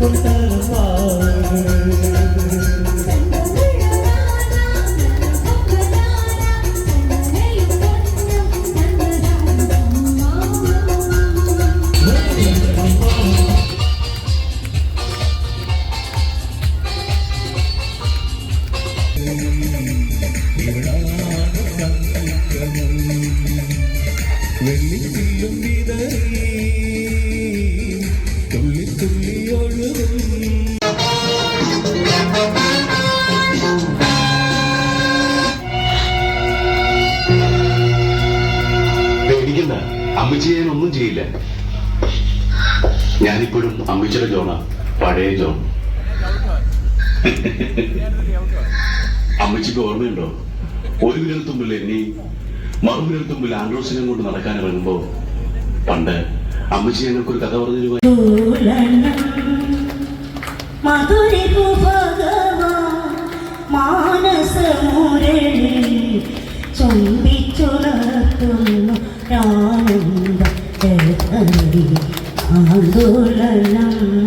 Thank mm -hmm. you. ഞാൻ ഒന്നും ചെയ്യില്ല. ഞാനിപ്പോഴും അമ്മച്ചിയുടെ ജോണ. പഴയ ജോൺ. അമ്മച്ചിക്ക് ഓർമ്മയുണ്ടോ? ഒരു വിരൽ തുമ്പിൽ എന്നെ മറുവിരൽ തുമ്പിൽ ആൻഡ്രോസിനെ കൊണ്ട് നടക്കാൻ ഇറങ്ങുമ്പോ പണ്ട് അമ്മച്ചി ഞങ്ങൾക്കൊരു കഥ പറഞ്ഞു ആന്തോളനം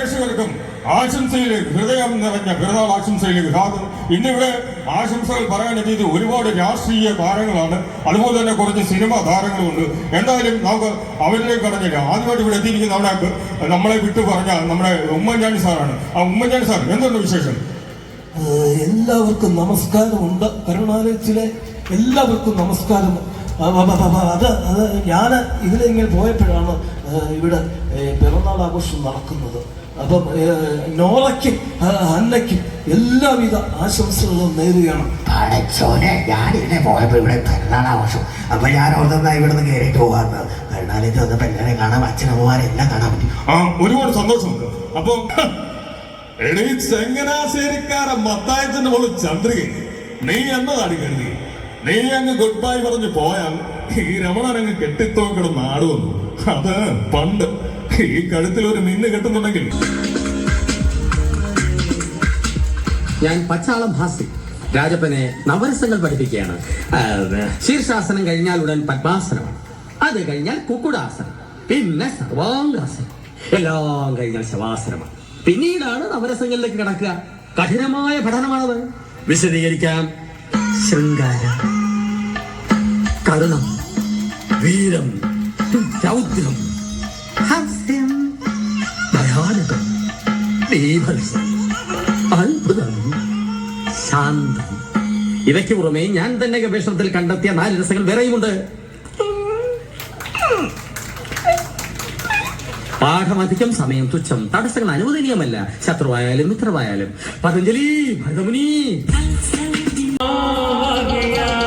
പ്രേക്ഷകർക്കും ആശംസയിൽ ഹൃദയം നിറഞ്ഞ പിറന്നാൾ ആശംസയിൽ സാധനം ഇന്നിവിടെ ആശംസകൾ പറയാൻ എത്തിയത് ഒരുപാട് രാഷ്ട്രീയ താരങ്ങളാണ്. അതുപോലെ തന്നെ കുറച്ച് സിനിമാ താരങ്ങളുമുണ്ട്. എന്തായാലും നമുക്ക് അവരിലേക്ക് കടഞ്ഞില്ല ആദ്യമായിട്ട് ഇവിടെ എത്തിയിരിക്കുന്ന അവിടെ നമ്മളെ വിട്ടു പറഞ്ഞ നമ്മുടെ ഉമ്മൻചാണ്ടി സാറാണ്. ആ ഉമ്മൻചാണ്ടി സാർ എന്തുണ്ട് വിശേഷം? എല്ലാവർക്കും നമസ്കാരമുണ്ട്. കരുണാലയത്തിലെ എല്ലാവർക്കും നമസ്കാരം. അത് അത് ഞാൻ ഇതിലിങ്ങനെ പോയപ്പോഴാണ് ഇവിടെ പിറന്നാൾ ആഘോഷം നടക്കുന്നത്. അപ്പം നോളയ്ക്ക് അന്നയ്ക്ക് എല്ലാവിധ ആശംസകളും നേരുകയാണ്. പടച്ചോനെ ഞാൻ ഇതിനെ പോയപ്പോൾ ഇവിടെ പെരുന്നാൾ ആഘോഷം. അപ്പൊ ഞാൻ ഓർന്നാ ഇവിടെ നിന്ന് കയറിയിട്ട് പോകാറുണ്ട് കരുണാലയത്തിൽ വന്നപ്പോ കാണാം കാണാൻ അച്ഛനമ്മമാരെല്ലാം കാണാൻ പറ്റി. ആ ഒരുപാട് സന്തോഷമുണ്ട്. അപ്പൊ എടീ ചെങ്ങനാശ്ശേരിക്കാരൻ മത്തായത്തിന്റെ മോൾ ചന്ദ്രിക നീ എന്നതാണ് കരുതി. നീ അങ്ങ് ഗുഡ് ബൈ പറഞ്ഞു പോയാൽ ഈ രമണൻ അങ്ങ് കെട്ടിത്തോക്കണം നാട് വന്നു. അത് പണ്ട് ഈ കഴുത്തിൽ ഒരു മിന്ന് കെട്ടുന്നുണ്ടെങ്കിൽ. ഞാൻ പച്ചാളം ഭാസി രാജപ്പനെ നവരസങ്ങൾ പഠിപ്പിക്കുകയാണ്. ശീർഷാസനം കഴിഞ്ഞാൽ ഉടൻ പത്മാസനമാണ്. അത് കഴിഞ്ഞാൽ കുക്കുടാസനം. പിന്നെ സർവാംഗാസനം. എല്ലാം കഴിഞ്ഞാൽ ശവാസനമാണ്. പിന്നീടാണ് നവരസങ്ങളിലേക്ക് കിടക്കുക. കഠിനമായ പഠനമാണത്. വിശദീകരിക്കാം. ശൃംഗാരം. കരുണം. വീരം. രൗദ്രം. ഹാസ്യം ഭയാനകം. ബീഭത്സം. അത്ഭുതം. ശാന്തം. ഇവയ്ക്ക് പുറമെ ഞാൻ തന്നെ ഗവേഷണത്തിൽ കണ്ടെത്തിയ നാല് രസങ്ങൾ വേറെയുമുണ്ട്. പാഠമധികം സമയം തുച്ഛം. തടസ്സങ്ങൾ അനുവദനീയമല്ല. ശത്രുവായാലും മിത്രമായാലും പതഞ്ജലി ഭരതമുനി ും.